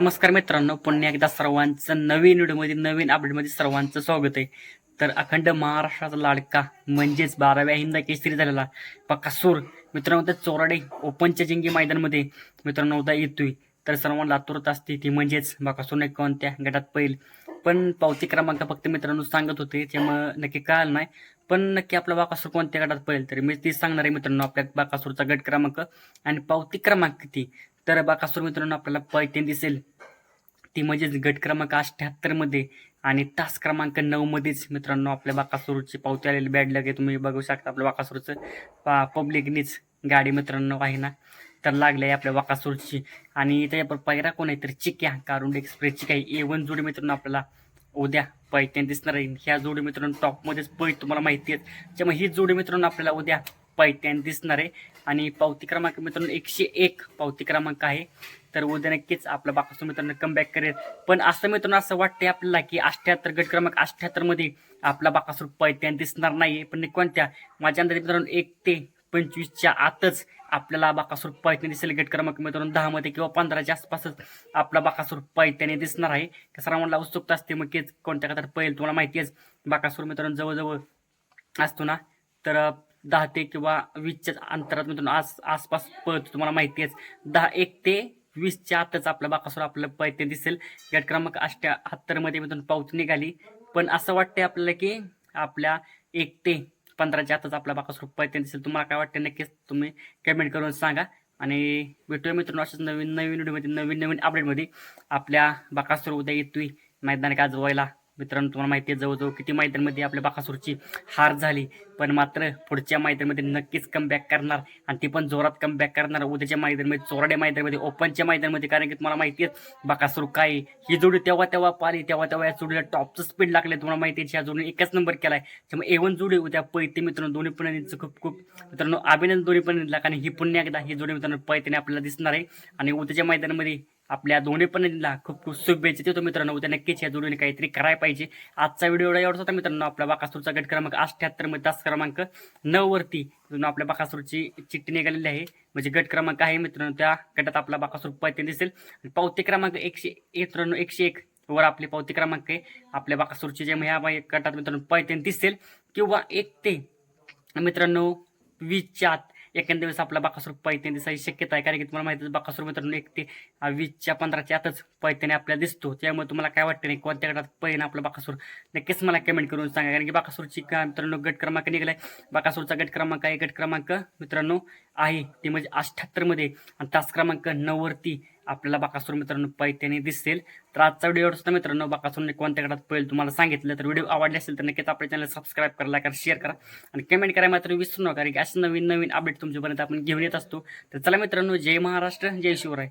नमस्कार मित्रांनो पुन्हा एकदा सर्वांचं नवीन व्हिडिओमध्ये नवीन अपडेटमध्ये सर्वांचं स्वागत आहे. तर अखंड महाराष्ट्राचा लाडका म्हणजेच बाराव्या हिंद केसरी झालेला बकासूर मित्रांनो त्या चोराडे ओपनच्या जिंगी मैदानमध्ये मित्रांनो उद्या येतोय. तर सर्वांना लातूरत असते ती म्हणजेच बकासूरने कोणत्या गटात पहिल पण पावती क्रमांक फक्त मित्रांनो सांगत होते त्यामुळं नक्की कळालं नाही. पण नक्की आपला बाकासूर कोणत्या गटात पहिल तर मी ती सांगणार आहे मित्रांनो आपल्या बाकासूरचा गट क्रमांक आणि पावती क्रमांक किती? तर बाकासूर मित्रांनो आपल्याला पैठण दिसेल. ती म्हणजेच गट क्रमांक अठ्ठ्याहत्तरमध्ये आणि तास क्रमांक नऊ मध्येच मित्रांनो आपल्या बाकासूरची पावती आलेली बॅड लगे तुम्ही बघू शकता आपल्या बाकासूरचं. पा पब्लिकनीच गाडी मित्रांनो आहे ना तर लागली आहे आपल्या बाकासूरची. आणि त्याच्यावर पैरा कोण आहे तर चिक्या कारुंड एक्सप्रेसची काही ए वन जोडी मित्रांनो आपल्याला उद्या पैठण दिसणार आहे. ह्या जोडी मित्रांनो टॉपमध्येच पै तुम्हाला माहिती आहे. त्यामुळे ही जोडी मित्रांनो आपल्याला उद्या पैठण दिसणार आहे. आणि पावती क्रमांक मित्रांनो एकशे एक पावती क्रमांक आहे. तर उद्या नक्कीच आपला बाकासूर मित्रांनो कमबॅक करेल. पण असं मित्रांनो असं वाटतंय आपल्याला की अठ्ठ्याहत्तर गट क्रमांक अठ्ठ्याहत्तरमध्ये आपला बाकासूर पैत्यान दिसणार नाही पण कोणत्या? माझ्या अंदाजे मित्रांनो एक ते पंचवीसच्या आतच आपल्याला बाकासूर पैठणी दिसेल. गट क्रमांक मित्रांनो दहा मध्ये किंवा पंधराच्या आसपासच आपला बाकासूर पैठणी दिसणार आहे. सर्वांना उत्सुकता असते. मग कोणत्या कथा पहिल तुम्हाला माहिती आहे. बाकासूर मित्रांनो जवळजवळ असतो ना. तर दहा ते किंवा वीसच्या अंतरात मित्रांनो आस आसपास पळतो तुम्हाला माहिती आहे दहा एक ते वीसच्या आतच आपला बाकासूर आपलं पैठे दिसेल. गट क्रमांक अष्ट्या हत्तरमध्ये मित्रांनो पावती निघाली. पण असं वाटतंय आपल्याला की आपल्या एक ते पंधराच्या आतच आपला बाकासूर पैठे दिसेल. तुम्हाला काय वाटतं नक्कीच तुम्ही कमेंट करून सांगा. आणि भेटूया मित्रांनो अशाच नवीन नवीन व्हिडिओमध्ये नवीन नवीन अपडेटमध्ये आपल्या बाकासूर उद्या येतोय. मैदान गाजवायला. मित्रांनो तुम्हाला माहिती आहे जवळजवळ किती मैदानमध्ये आपल्या बाकासूरची हार झाली. पण मात्र पुढच्या मैदानामध्ये नक्कीच कमबॅक करणार आणि ती पण जोरात कमबॅक करणार. उद्याच्या मैदानमध्ये चोराड्या मैदानमध्ये ओपनच्या मैदानमध्ये. कारण की तुम्हाला माहिती आहे बाकासूर काय आहे. ही जोडी तेव्हा तेव्हा पाली तेव्हा तेव्हा या जोडीला टॉपचं स्पीड लागले. तुम्हाला माहिती आहे या जोडीने एकच नंबर केला आहे त्यामुळे एवन जोडी उद्या पैते मित्रांनो दोन्ही पण खूप खूप मित्रांनो अभिनंदन दोन्ही पण कारण ही पुन्हा एकदा ही जोडी मित्रांनो पैतेने आपल्याला दिसणार आहे. आणि उद्याच्या मैदानामध्ये आपल्या दोन्ही पण खूप खूप शुभेच्छा देतो मित्रांनो. उद्या नक्कीच या जोडीने काहीतरी करायला पाहिजे. आजचा व्हिडिओ एवढा होता मित्रांनो. आपला बाकासूरचा गट क्रमांक अठ्ठ्याहत्तरमध्ये तास क्रमांक नऊ वरती आपल्या बाकासूरची चिठ्ठी निघालेली आहे. म्हणजे गट क्रमांक आहे मित्रांनो. त्या गटात आपला बाकासूर पैते दिसेल. पावती क्रमांक एकशे मित्रांनो एकशे एक वर आपली पावती क्रमांक आहे. आपल्या बाकासूरची जे ह्या गटात मित्रांनो पैते दिसेल. किंवा एक ते मित्रांनो वीसच्या आत एखाद्या दिवस आपला बाकासूर पैठणी दिसायची शक्यता आहे. कारण की तुम्हाला माहिती बाकासूर मित्रांनो एक ते वीसच्या पंधराच्या आतच पैत्याने आपल्याला दिसतो. त्यामुळे तुम्हाला काय वाटतं नाही कोणत्या गटात पहिला आपला बाकासूर? नक्कीच मला कमेंट करून सांगा. कारण की बाकासूरची का मित्रांनो गट क्रमांक निघालाय. बाकासूरचा गट क्रमांक आहे गट क्रमांक मित्रांनो आहे. ते म्हणजे अठ्ठ्याहत्तरमध्ये आणि तास क्रमांक नऊ वरती आपल्याला बाकासूर मित्रांनो पैत्याने दिसेल. तर आजचा व्हिडिओ होता मित्रांनो बाकासूरने कोणत्या गटात पहिले तुम्हाला सांगितलं. तर व्हिडिओ आवडले असेल तर नक्कीच आपल्या चॅनल सबस्क्राईब करा लाईक करा शेअर करा. आणि कमेंट करा मात्र विसरू नका कारण की असे नवीन नवीन अपडेट तुमच्यापर्यंत आपण घेऊन येत असतो. तर चला मित्रांनो जय महाराष्ट्र जय शिवराय.